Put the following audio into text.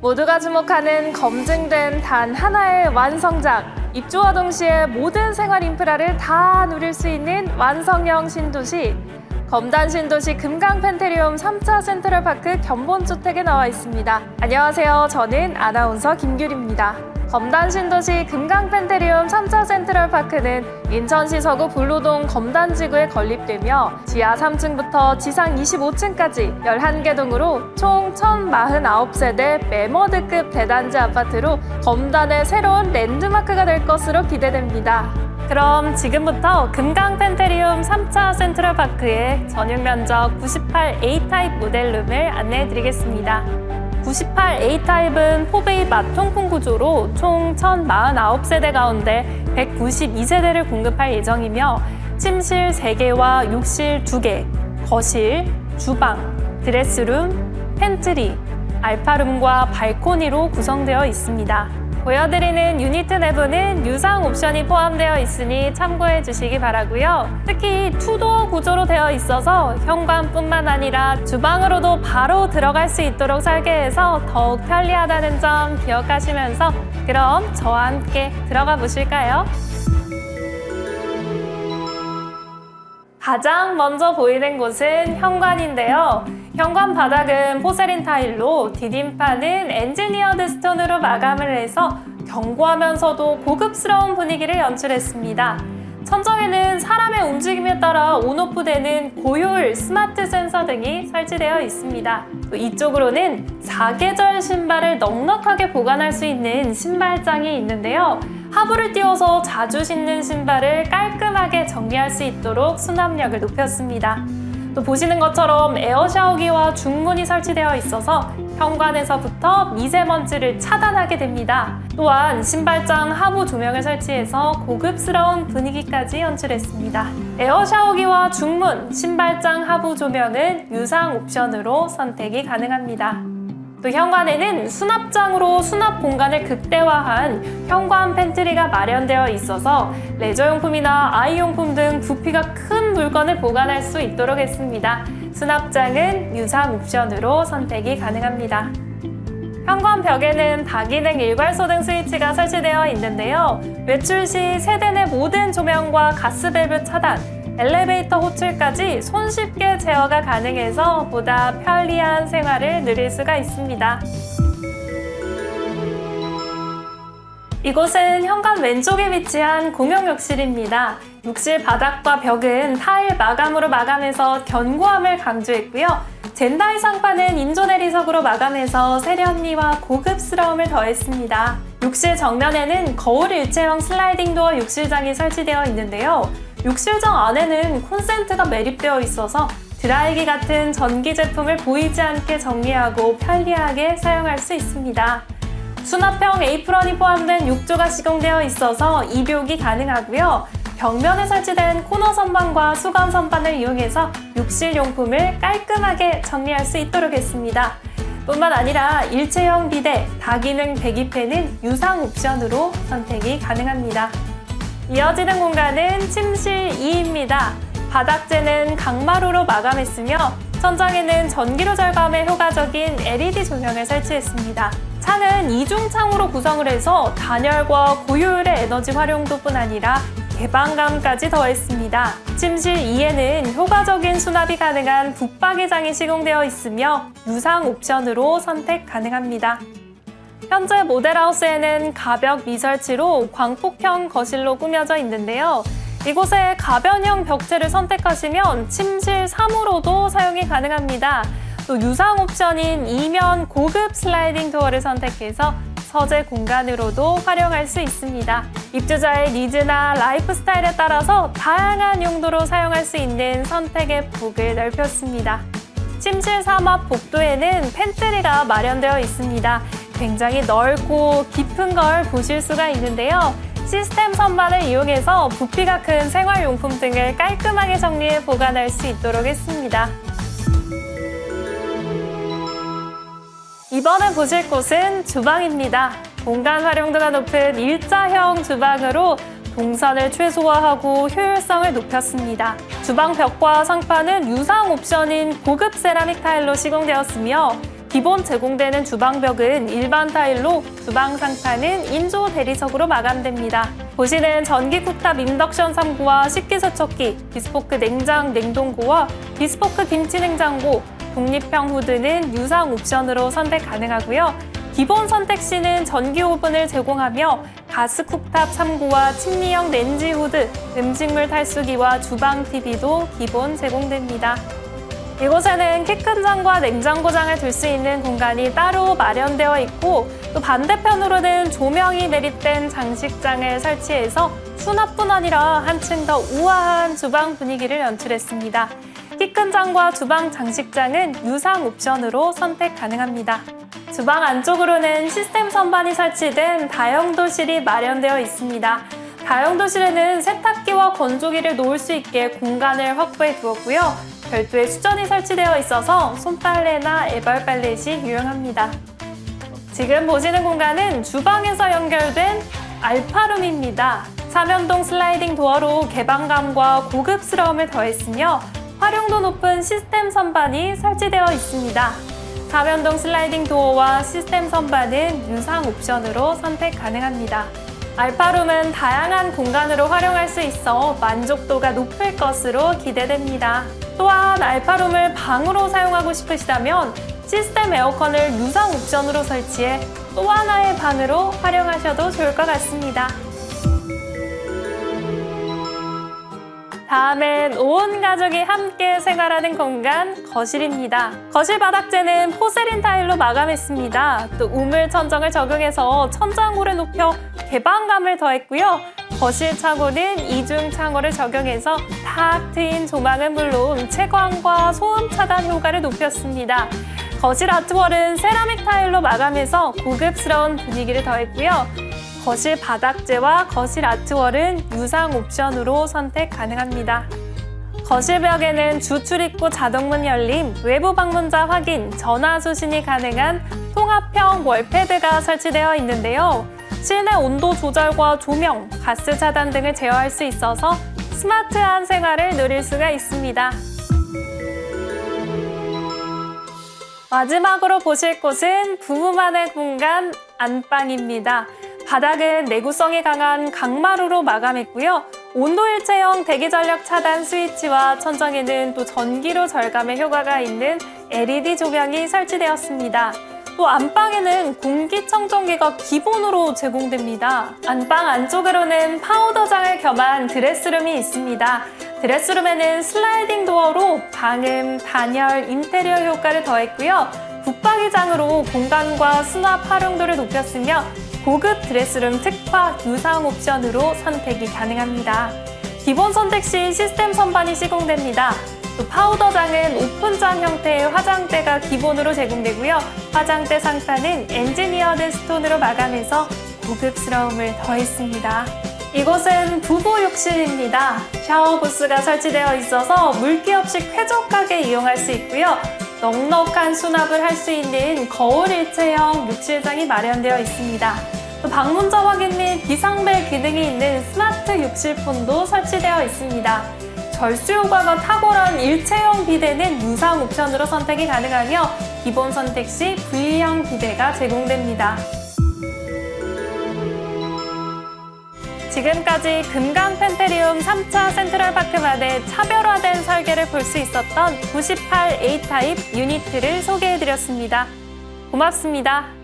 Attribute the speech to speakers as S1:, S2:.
S1: 모두가 주목하는 검증된 단 하나의 완성작. 입주와 동시에 모든 생활 인프라를 다 누릴 수 있는 완성형 신도시. 검단 신도시 금강 펜테리움 3차 센트럴파크 견본주택에 나와 있습니다. 안녕하세요. 저는 아나운서 김규리입니다. 검단 신도시 금강 펜테리움 3차 센트럴 파크는 인천시 서구 불로동 검단 지구에 건립되며 지하 3층부터 지상 25층까지 11개 동으로 총 1049세대 메머드급 대단지 아파트로 검단의 새로운 랜드마크가 될 것으로 기대됩니다. 그럼 지금부터 금강 펜테리움 3차 센트럴 파크의 전용 면적 98 A타입 모델룸을 안내해 드리겠습니다. 98 A타입은 포베이 마통풍 구조로 총 1049세대 가운데 192세대를 공급할 예정이며 침실 3개와 욕실 2개, 거실, 주방, 드레스룸, 팬트리, 알파룸과 발코니로 구성되어 있습니다. 보여드리는 유니트 내부는 유상 옵션이 포함되어 있으니 참고해 주시기 바라고요. 특히 투도어 구조로 되어 있어서 현관뿐만 아니라 주방으로도 바로 들어갈 수 있도록 설계해서 더욱 편리하다는 점 기억하시면서 그럼 저와 함께 들어가 보실까요? 가장 먼저 보이는 곳은 현관인데요. 현관 바닥은 포세린 타일로 디딤판은 엔지니어드 스톤으로 마감을 해서 견고하면서도 고급스러운 분위기를 연출했습니다. 천정에는 사람의 움직임에 따라 온오프 되는 고효율 스마트 센서 등이 설치되어 있습니다. 또 이쪽으로는 사계절 신발을 넉넉하게 보관할 수 있는 신발장이 있는데요. 하부를 띄워서 자주 신는 신발을 깔끔하게 정리할 수 있도록 수납력을 높였습니다. 또 보시는 것처럼 에어 샤워기와 중문이 설치되어 있어서 현관에서부터 미세먼지를 차단하게 됩니다. 또한 신발장 하부 조명을 설치해서 고급스러운 분위기까지 연출했습니다. 에어 샤워기와 중문, 신발장 하부 조명은 유상 옵션으로 선택이 가능합니다. 또 현관에는 수납장으로 수납 공간을 극대화한 현관 팬트리가 마련되어 있어서 레저용품이나 아이용품 등 부피가 큰 물건을 보관할 수 있도록 했습니다. 수납장은 유상 옵션으로 선택이 가능합니다. 현관 벽에는 다기능 일괄소 등 스위치가 설치되어 있는데요. 외출 시 세대 내 모든 조명과 가스 밸브 차단, 엘리베이터 호출까지 손쉽게 제어가 가능해서 보다 편리한 생활을 누릴 수가 있습니다. 이곳은 현관 왼쪽에 위치한 공용 욕실입니다. 욕실 바닥과 벽은 타일 마감으로 마감해서 견고함을 강조했고요. 젠다이 상판은 인조내리석으로 마감해서 세련미와 고급스러움을 더했습니다. 욕실 정면에는 거울 일체형 슬라이딩 도어 욕실장이 설치되어 있는데요. 욕실장 안에는 콘센트가 매립되어 있어서 드라이기 같은 전기 제품을 보이지 않게 정리하고 편리하게 사용할 수 있습니다. 수납형 에이프런이 포함된 욕조가 시공되어 있어서 입욕이 가능하고요. 벽면에 설치된 코너 선반과 수건 선반을 이용해서 욕실 용품을 깔끔하게 정리할 수 있도록 했습니다. 뿐만 아니라 일체형 비데, 다기능 배기팬은 유상 옵션으로 선택이 가능합니다. 이어지는 공간은 침실 2입니다. 바닥재는 강마루로 마감했으며 천장에는 전기료 절감에 효과적인 LED 조명을 설치했습니다. 창은 이중창으로 구성을 해서 단열과 고효율의 에너지 활용도뿐 아니라 개방감까지 더했습니다. 침실 2에는 효과적인 수납이 가능한 붙박이장이 시공되어 있으며 유상 옵션으로 선택 가능합니다. 현재 모델하우스에는 가벽 미설치로 광폭형 거실로 꾸며져 있는데요. 이곳에 가변형 벽체를 선택하시면 침실 3호로도 사용이 가능합니다. 또 유상 옵션인 이면 고급 슬라이딩 도어를 선택해서 서재 공간으로도 활용할 수 있습니다. 입주자의 니즈나 라이프 스타일에 따라서 다양한 용도로 사용할 수 있는 선택의 폭을 넓혔습니다. 침실 삼합 복도에는 팬트리가 마련되어 있습니다. 굉장히 넓고 깊은 걸 보실 수가 있는데요. 시스템 선반을 이용해서 부피가 큰 생활용품 등을 깔끔하게 정리해 보관할 수 있도록 했습니다. 이번에 보실 곳은 주방입니다. 공간 활용도가 높은 일자형 주방으로 동선을 최소화하고 효율성을 높였습니다. 주방 벽과 상판은 유상 옵션인 고급 세라믹 타일로 시공되었으며 기본 제공되는 주방벽은 일반 타일로 주방 상판은 인조 대리석으로 마감됩니다. 보시는 전기 쿡탑 인덕션 3구와 식기세척기, 비스포크 냉장 냉동고와 비스포크 김치 냉장고, 독립형 후드는 유상 옵션으로 선택 가능하고요. 기본 선택 시는 전기 오븐을 제공하며 가스 쿡탑 3구와 침리형 렌지 후드, 음식물 탈수기와 주방 TV도 기본 제공됩니다. 이곳에는 키 큰 장과 냉장고장을 둘 수 있는 공간이 따로 마련되어 있고 또 반대편으로는 조명이 내립된 장식장을 설치해서 수납뿐 아니라 한층 더 우아한 주방 분위기를 연출했습니다. 키 큰 장과 주방 장식장은 유상 옵션으로 선택 가능합니다. 주방 안쪽으로는 시스템 선반이 설치된 다용도실이 마련되어 있습니다. 다용도실에는 세탁기와 건조기를 놓을 수 있게 공간을 확보해 두었고요. 별도의 수전이 설치되어 있어서 손빨래나 애벌빨래 시 유용합니다. 지금 보시는 공간은 주방에서 연결된 알파룸입니다. 사면동 슬라이딩 도어로 개방감과 고급스러움을 더했으며 활용도 높은 시스템 선반이 설치되어 있습니다. 사면동 슬라이딩 도어와 시스템 선반은 유상 옵션으로 선택 가능합니다. 알파룸은 다양한 공간으로 활용할 수 있어 만족도가 높을 것으로 기대됩니다. 또한 알파룸을 방으로 사용하고 싶으시다면 시스템 에어컨을 유상 옵션으로 설치해 또 하나의 방으로 활용하셔도 좋을 것 같습니다. 다음은 온 가족이 함께 생활하는 공간 거실입니다. 거실 바닥재는 포세린 타일로 마감했습니다. 또 우물 천정을 적용해서 천장고를 높여 개방감을 더했고요. 거실 창호는 이중 창호를 적용해서 탁 트인 조망은 물론 채광과 소음 차단 효과를 높였습니다. 거실 아트월은 세라믹 타일로 마감해서 고급스러운 분위기를 더했고요. 거실 바닥재와 거실 아트월은 유상 옵션으로 선택 가능합니다. 거실 벽에는 주 출입구 자동문 열림, 외부 방문자 확인, 전화 수신이 가능한 통합형 월패드가 설치되어 있는데요. 실내 온도 조절과 조명, 가스 차단 등을 제어할 수 있어서 스마트한 생활을 누릴 수가 있습니다. 마지막으로 보실 곳은 부부만의 공간 안방입니다. 바닥은 내구성이 강한 강마루로 마감했고요. 온도 일체형 대기 전력 차단 스위치와 천장에는 또 전기료 절감의 효과가 있는 LED 조명이 설치되었습니다. 또 안방에는 공기청정기가 기본으로 제공됩니다. 안방 안쪽으로는 파우더장을 겸한 드레스룸이 있습니다. 드레스룸에는 슬라이딩 도어로 방음, 단열, 인테리어 효과를 더했고요. 붙박이장으로 공간과 수납 활용도를 높였으며 고급 드레스룸 특화 유상 옵션으로 선택이 가능합니다. 기본 선택 시 시스템 선반이 시공됩니다. 또 파우더장은 오픈장 형태의 화장대가 기본으로 제공되고요. 화장대 상판은 엔지니어드 스톤으로 마감해서 고급스러움을 더했습니다. 이곳은 부부 욕실입니다. 샤워 부스가 설치되어 있어서 물기 없이 쾌적하게 이용할 수 있고요. 넉넉한 수납을 할 수 있는 거울 일체형 욕실장이 마련되어 있습니다. 또 방문자 확인 및 비상벨 기능이 있는 스마트 욕실폰도 설치되어 있습니다. 절수 효과가 탁월한 일체형 비대는 유상 옵션으로 선택이 가능하며 기본 선택 시 V형 비대가 제공됩니다. 지금까지 금강 펜테리움 3차 센트럴파크만의 차별화된 설계를 볼 수 있었던 98A 타입 유니트를 소개해드렸습니다. 고맙습니다.